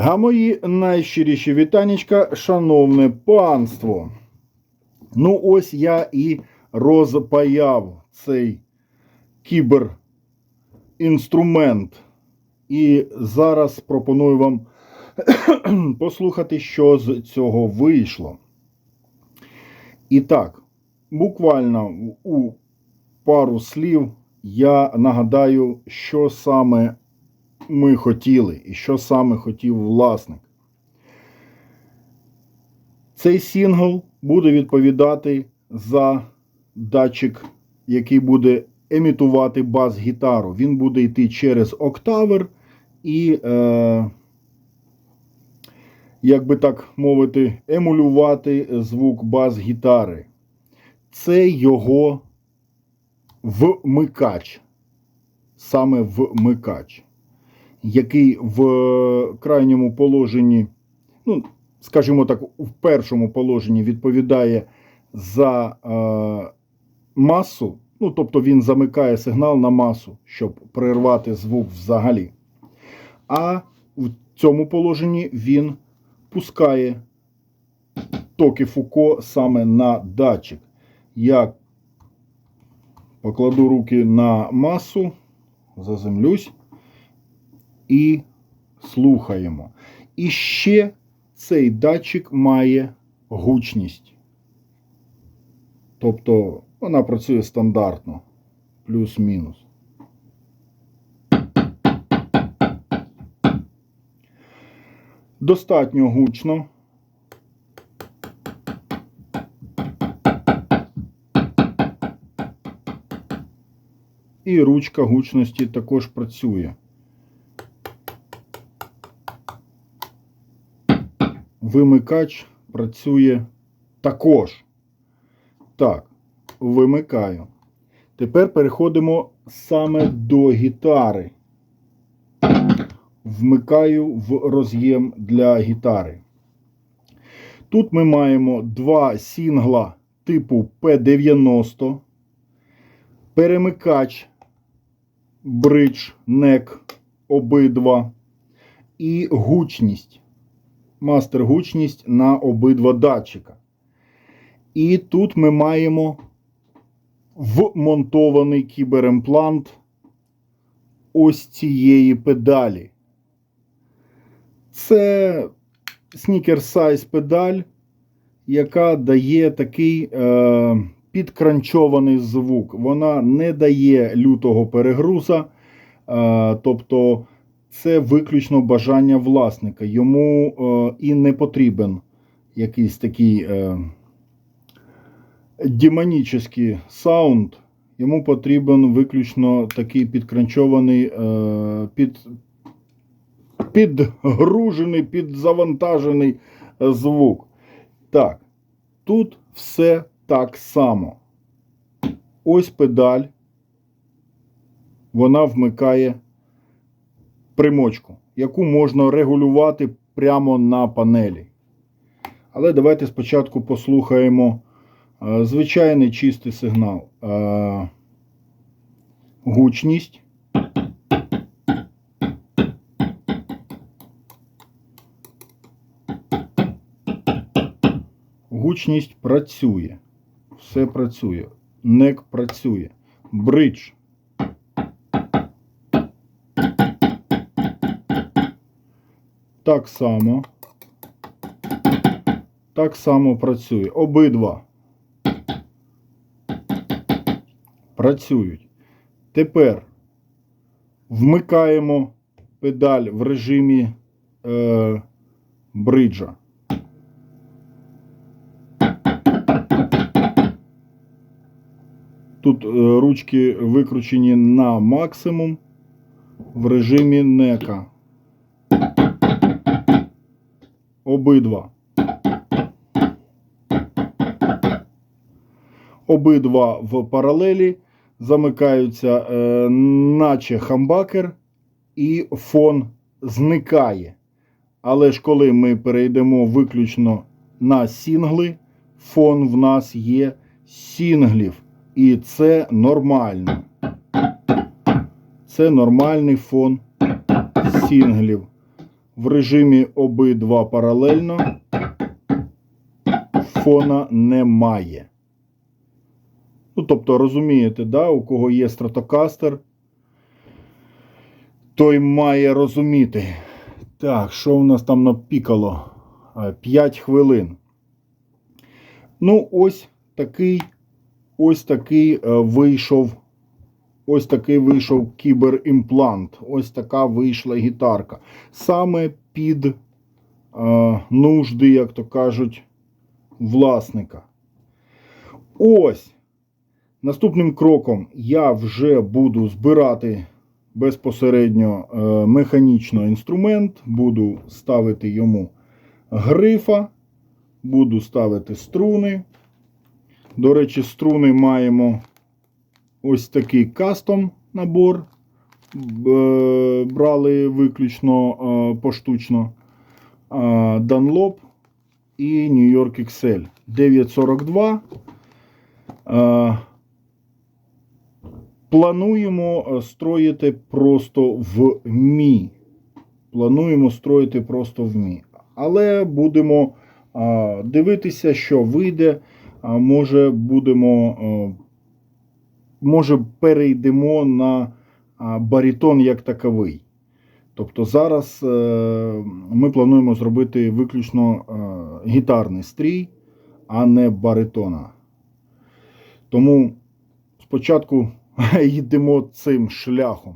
А мої найщиріші вітанечка, шановне панство. Ну, ось я і розпаяв цей кіберінструмент. І зараз пропоную вам послухати, що з цього вийшло. І так, буквально у пару слів я нагадаю, що саме ми хотіли і що саме хотів власник. Цей сингл буде відповідати за датчик, який буде емітувати бас-гітару. Він буде йти через октавер і, е, як би так мовити, емулювати звук бас-гітари. Це його вмикач. Саме вмикач який в крайньому положенні, ну, скажімо так, в першому положенні відповідає за е, масу, ну, тобто він замикає сигнал на масу, щоб перервати звук взагалі. А в цьому положенні він пускає токи Фуко саме на датчик. Я покладу руки на масу, заземлюсь і слухаємо. І ще цей датчик має гучність. Тобто вона працює стандартно, плюс-мінус. Достатньо гучно. І ручка гучності також працює. Вимикач працює також. Так, вимикаю. Тепер переходимо саме до гітари. Вмикаю в роз'єм для гітари. Тут ми маємо два сінгла типу P90, перемикач бридж, нек обидва і гучність мастер гучність на обидва датчика. І тут ми маємо вмонтований кіберемплант ось цієї педалі. Це Sneaker Size педаль, яка дає такий е, підкранчований звук. Вона не дає лютого перегруза. Е, тобто це виключно бажання власника. Йому е, і не потрібен якийсь такий е, демонічний саунд. Йому потрібен виключно такий підкранчований, е, під, підгружений, підзавантажений звук. Так, тут все так само. Ось педаль. Вона вмикає примочку, яку можна регулювати прямо на панелі. Але давайте спочатку послухаємо е, звичайний чистий сигнал. Е, гучність. Гучність працює. Все працює. Нек працює. Бридж. Так само. Так само працює. Обидва. Працюють. Тепер вмикаємо педаль в режимі е, бриджа. Тут е, ручки викручені на максимум в режимі нека. Обидва. Обидва в паралелі замикаються, е, наче хамбакер, і фон зникає. Але ж коли ми перейдемо виключно на сінгли, фон в нас є сінглів. І це нормально. Це нормальний фон сінглів. В режимі обидва паралельно. Фона немає. Ну, тобто, розумієте, да, у кого є стратокастер, той має розуміти. Так, що у нас там напікало? 5 хвилин. Ну, ось такий, ось такий е, вийшов. Ось такий вийшов кіберімплант. Ось така вийшла гітарка. Саме під е, нужди, як то кажуть, власника. Ось. Наступним кроком я вже буду збирати безпосередньо е, механічно інструмент, буду ставити йому грифа, буду ставити струни. До речі, струни маємо ось такий кастом набор. Брали виключно е, поштучно е, Dunlop і New York XL 942. Е, Плануємо строїти просто в Мі. Плануємо строїти просто в Мі. Але будемо дивитися, що вийде. Може, будемо, може, перейдемо на барітон як таковий. Тобто зараз е, ми плануємо зробити виключно е, гітарний стрій, а не баритона. Тому спочатку йдемо цим шляхом.